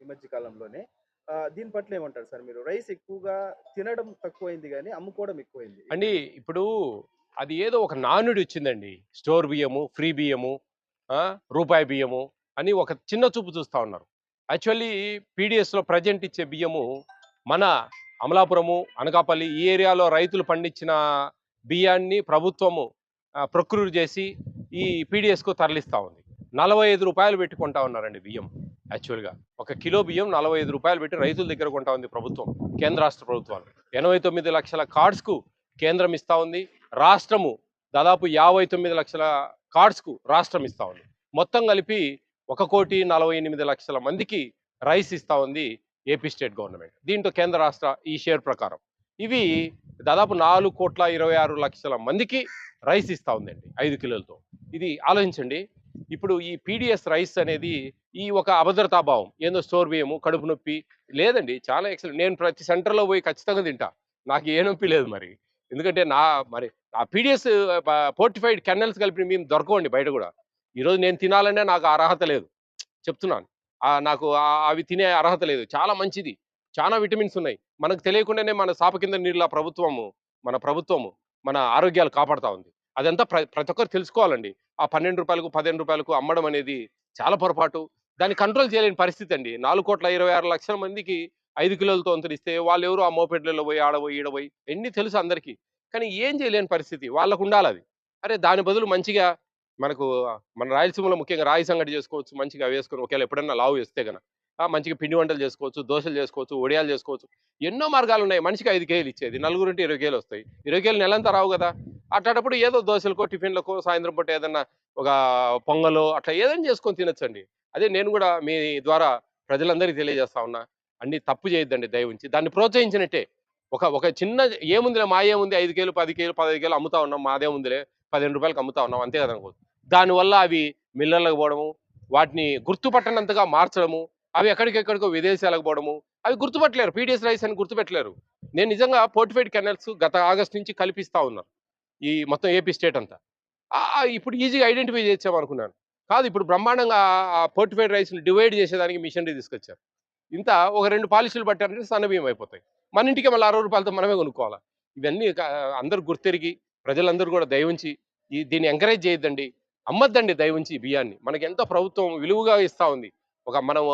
ఈ మధ్య కాలంలోనే. దీని పట్ల ఏమంటారు సార్ మీరు? రైస్ ఎక్కువగా తినడం తక్కువైంది కానీ అమ్ముకోవడం ఎక్కువైంది. అండి ఇప్పుడు అది ఏదో ఒక నానుడి వచ్చిందండి. స్టోర్ బియ్యము ఫ్రీ బియ్యము రూపాయి బియ్యము అని ఒక చిన్న చూపు చూస్తూ ఉన్నారు. యాక్చువల్లీ పీడిఎస్లో ప్రజెంట్ ఇచ్చే బియ్యము మన అమలాపురము అనకాపల్లి ఈ ఏరియాలో రైతులు పండించిన బియ్యాన్ని ప్రభుత్వము ఆ, చేసి ఈ పీడిఎస్కు తరలిస్తూ ఉంది. నలభై ఐదు రూపాయలు పెట్టుకుంటా ఉన్నారండి బియ్యం. యాక్చువల్గా. ఒక కిలో బియ్యం నలభై ఐదు రూపాయలు పెట్టి రైతుల దగ్గర కొంటా ఉంది ప్రభుత్వం కేంద్ర రాష్ట్ర ప్రభుత్వాలు. ఎనభై తొమ్మిది లక్షల కార్డ్స్కు కేంద్రం ఇస్తూ ఉంది. రాష్ట్రము దాదాపు యాభై తొమ్మిది లక్షల కార్డ్స్కు రాష్ట్రం ఇస్తూ ఉంది. మొత్తం కలిపి ఒక కోటి నలభై ఎనిమిది లక్షల మందికి రైస్ ఇస్తూ ఉంది ఏపీ స్టేట్ గవర్నమెంట్. దీంట్లో కేంద్ర రాష్ట్ర ఈ షేర్ ప్రకారం. ఇవి దాదాపు నాలుగు కోట్ల ఇరవై ఆరు లక్షల మందికి రైస్ ఇస్తూ ఉందండి ఐదు కిలోలతో. ఇది ఆలోచించండి. ఇప్పుడు ఈ పీడిఎస్ రైస్ అనేది ఈ ఒక అభద్రతాభావం ఏందో స్టోర్ బియ్యము కడుపు నొప్పి లేదండి చాలా ఎక్సలెంట్. నేను ప్రతి సెంటర్లో పోయి ఖచ్చితంగా తింటా. నాకు ఏ నొప్పి లేదు మరి. ఎందుకంటే నా మరి ఆ పీడిఎస్ ఫోర్టిఫైడ్ కెనల్స్ కలిపి మేము దొరకవండి బయట కూడా. ఈరోజు నేను తినాలనే నాకు ఆ అర్హత లేదు. చెప్తున్నాను. ఆ నాకు అవి తినే అర్హత లేదు. చాలా మంచిది. చాలా విటమిన్స్ ఉన్నాయి. మనకు తెలియకుండానే మన సాప కింద నీళ్ళ ప్రభుత్వము మన ప్రభుత్వము మన ఆరోగ్యాలు కాపాడుతూ ఉంది. అదంతా ప్ర ప్రతి ఒక్కరు తెలుసుకోవాలండి. ఆ పన్నెండు రూపాయలకు పదిహేను రూపాయలకు అమ్మడం అనేది చాలా పొరపాటు. దాన్ని కంట్రోల్ చేయలేని పరిస్థితి అండి. నాలుగు కోట్ల ఇరవై ఆరు లక్షల మందికి ఐదు కిలోలతో అంతరిస్తే వాళ్ళు ఎవరు ఆ మోపెడ్లలో పోయి ఆడబోయి ఈడబోయి ఎన్ని తెలుసు అందరికీ. కానీ ఏం చేయలేని పరిస్థితి. వాళ్ళకు ఉండాలి అది. అరే దాని బదులు మంచిగా మనకు మన రాయలసీమలో ముఖ్యంగా రాయి సంగటి చేసుకోవచ్చు మంచిగా వేసుకొని ఒకవేళ ఎప్పుడైనా లావు వేస్తే కనుక మంచిగా పిండి వంటలు చేసుకోవచ్చు దోశలు చేసుకోవచ్చు వడియాలు చేసుకోవచ్చు. ఎన్నో మార్గాలు ఉన్నాయి. మనిషికి ఐదు కేలు ఇచ్చేది. నలుగురింటి ఇరవై కేలు వస్తాయి. ఇరవై కేలు నెలంతా రావు కదా. అట్లాంటప్పుడు ఏదో దోశలకో టిఫిన్లకో సాయంత్రం పూట ఏదన్నా ఒక పొంగలో అట్లా ఏదైనా చేసుకొని తినొచ్చండి. అదే నేను కూడా మీ ద్వారా ప్రజలందరికీ తెలియజేస్తా ఉన్నా. అన్ని తప్పు చేయొద్దండి దయ ఉంచి దాన్ని ప్రోత్సహించినట్టే. ఒక ఒక చిన్న ఏముందిలే మా ఏముంది? ఐదు కేలు పది కేలు పదహైదు కేలు అమ్ముతా ఉన్నాం మాదే ఉందిలే పదిహేను రూపాయలకి అమ్ముతా ఉన్నాం అంతే కదా అనుకో దానివల్ల అవి మిల్లర్లకు పోవడము వాటిని గుర్తుపట్టనంతగా మార్చడము అవి ఎక్కడికెక్కడికో విదేశాలకు పోవడము అవి గుర్తుపట్టలేరు. పీడిఎస్ రైస్ అని గుర్తుపెట్టలేరు. నేను నిజంగా పోర్టిఫైడ్ కెనల్స్ గత ఆగస్ట్ నుంచి కల్పిస్తా ఉన్నారు ఈ మొత్తం ఏపీ స్టేట్ అంతా. ఇప్పుడు ఈజీగా ఐడెంటిఫై చేసాం అనుకున్నాను కాదు ఇప్పుడు బ్రహ్మాండంగా ఆ పోర్టిఫైడ్ రైస్ని డివైడ్ చేసేదానికి మిషనరీ తీసుకొచ్చారు. ఇంత ఒక రెండు పాలసీలు పట్టారంటే సన్నబియ్యం అయిపోతాయి. మన ఇంటికి మళ్ళీ అరవై రూపాయలతో మనమే కొనుక్కోవాలి? ఇవన్నీ అందరూ గుర్తెరిగి ప్రజలందరూ కూడా దయవుంచి ఈ దీన్ని ఎంకరేజ్ చేయొద్దండి అమ్మద్దండి దయవుంచి ఈ బియ్యాన్ని. మనకి ఎంతో ప్రభుత్వం విలువగా ఇస్తా ఉంది. ఒక మనం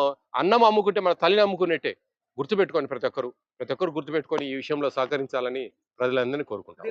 అన్నం అమ్ముకుంటే మన తల్లిని అమ్ముకున్నట్టే గుర్తుపెట్టుకొని ప్రతి ఒక్కరు. ప్రతి ఒక్కరు గుర్తుపెట్టుకొని ఈ విషయంలో సహకరించాలని ప్రజలందరినీ కోరుకుంటాం.